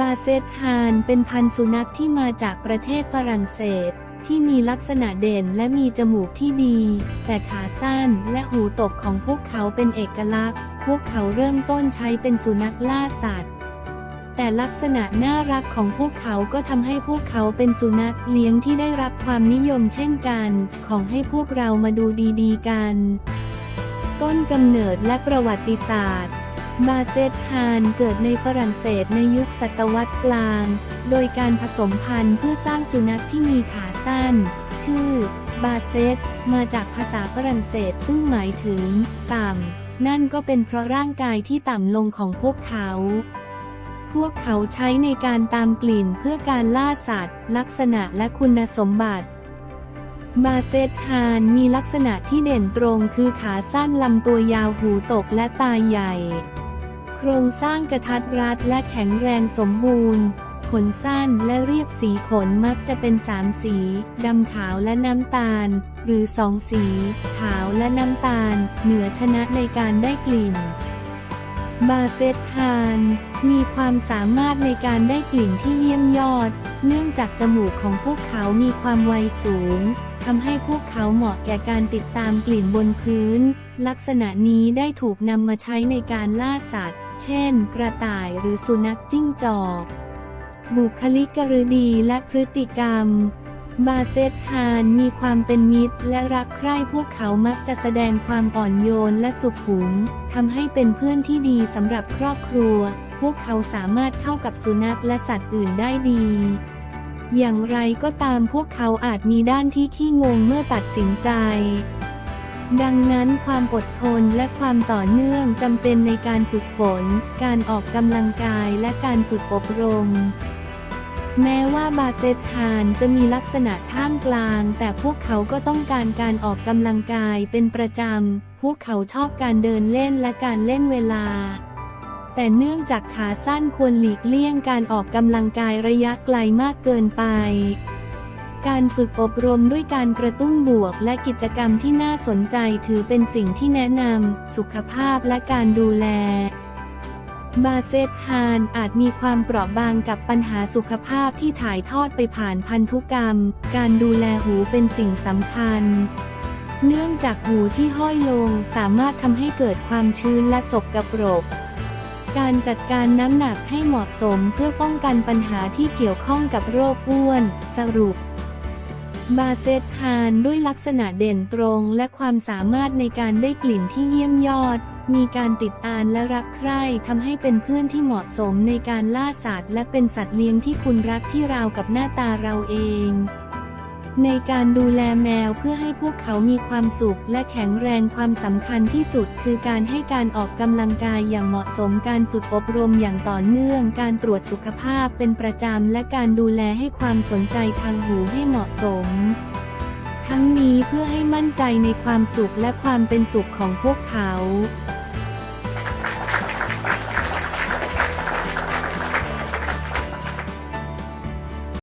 บาเซตฮานเป็นพันธุ์สุนัขที่มาจากประเทศฝรั่งเศส ที่มีลักษณะเด่นและมีจมูกที่ดี แต่ขาสั้นและหูตกของพวกเขาเป็นเอกลักษณ์ พวกเขาเริ่มต้นใช้เป็นสุนัขล่าสัตว์ แต่ลักษณะน่ารักของพวกเขาก็ทำให้พวกเขาเป็นสุนัขเลี้ยงที่ได้รับความนิยมเช่นกัน ของให้พวกเรามาดูดีๆกัน ต้นกำเนิดและประวัติศาสตร์ บาเซตฮานเกิดในฝรั่งเศสในยุคศตวรรษกลาง โดยการผสมพันธุ์เพื่อสร้างสุนัขที่มีขาสั้น ชื่อ บาเซตมาจากภาษาฝรั่งเศสซึ่งหมายถึง ต่ำ นั่นก็เป็นเพราะร่างกายที่ต่ำลงของพวกเขา พวกเขาใช้ในการตามกลิ่นเพื่อการล่าสัตว์ ลักษณะและคุณสมบัติบาเซตฮานมีลักษณะที่เด่นตรงคือขาสั้นลำตัวยาวหูตกและตาใหญ่ รงสร้างกระทัดรัดและแข็งแรงสมบูรณ์ ขนสั้นและเรียบสีขนมักจะเป็นสามสี ดำขาวและน้ำตาล หรือสองสี ขาวและน้ำตาล เหนือชนะในการได้กลิ่นบาเซตฮาน มีความสามารถในการได้กลิ่นที่เยี่ยมยอด เนื่องจากจมูกของพวกเขามีความไวสูงทำให้พวกเขาเหมาะแก่การติดตามกลิ่นบนพื้น ลักษณะนี้ได้ถูกนำมาใช้ในการล่าสัตว์ เช่น กระต่ายหรือสุนัขจิ้งจอก บุคลิกฤดีและพฤติกรรม บาเซตฮานมีความเป็นมิตรและรักใคร่พวกเขามักจะแสดงความอ่อนโยนและสุขุมทำให้เป็นเพื่อนที่ดีสำหรับครอบครัว พวกเขาสามารถเข้ากับสุนัขและสัตว์อื่นได้ดีอย่างไรก็ตามพวกเขาอาจมีด้านที่ขี้งงเมื่อตัดสินใจ ดังนั้นความอดทนและความต่อเนื่องจำเป็นในการฝึกฝน การออกกำลังกายและการฝึกอบรม แม้ว่าบาเซตฮานจะมีลักษณะท่ามกลาง แต่พวกเขาก็ต้องการการออกกำลังกายเป็นประจำ พวกเขาชอบการเดินเล่นและการเล่นเวลา แต่เนื่องจากขาสั้นควรหลีกเลี่ยงการออกกำลังกายระยะไกลมากเกินไป การฝึกอบรมด้วยการกระตุ้นบวก และกิจกรรมที่น่าสนใจถือเป็นสิ่งที่แนะนำ สุขภาพและการดูแล บาเซตฮานอาจมีความเปราะบางกับปัญหาสุขภาพที่ถ่ายทอดไปผ่านพันธุกรรม การดูแลหูเป็นสิ่งสำคัญเนื่องจากหูที่ห้อยลงสามารถทำให้เกิดความชื้นและสกกระปรก การจัดการน้ำหนักให้เหมาะสมเพื่อป้องกันปัญหาที่เกี่ยวข้องกับโรคอ้วน สรุป บาเซตฮานด้วยลักษณะเด่นตรงและความสามารถในการได้กลิ่นที่เยี่ยมยอด มีการติดตามและรักใคร่ทำให้เป็นเพื่อนที่เหมาะสมในการล่าสัตว์ และเป็นสัตว์เลี้ยงที่คุณรักที่ราวกับหน้าตาเราเอง ในการดูแลแมวเพื่อให้พวกเขามีความสุขและแข็งแรงความสำคัญที่สุด คือการให้การออกกำลังกายอย่างเหมาะสมการฝึกอบรมอย่างต่อเนื่อง การตรวจสุขภาพเป็นประจำและการดูแลให้ความสนใจทางหูให้เหมาะสม ทั้งนี้เพื่อให้มั่นใจในความสุขและความเป็นสุขของพวกเขา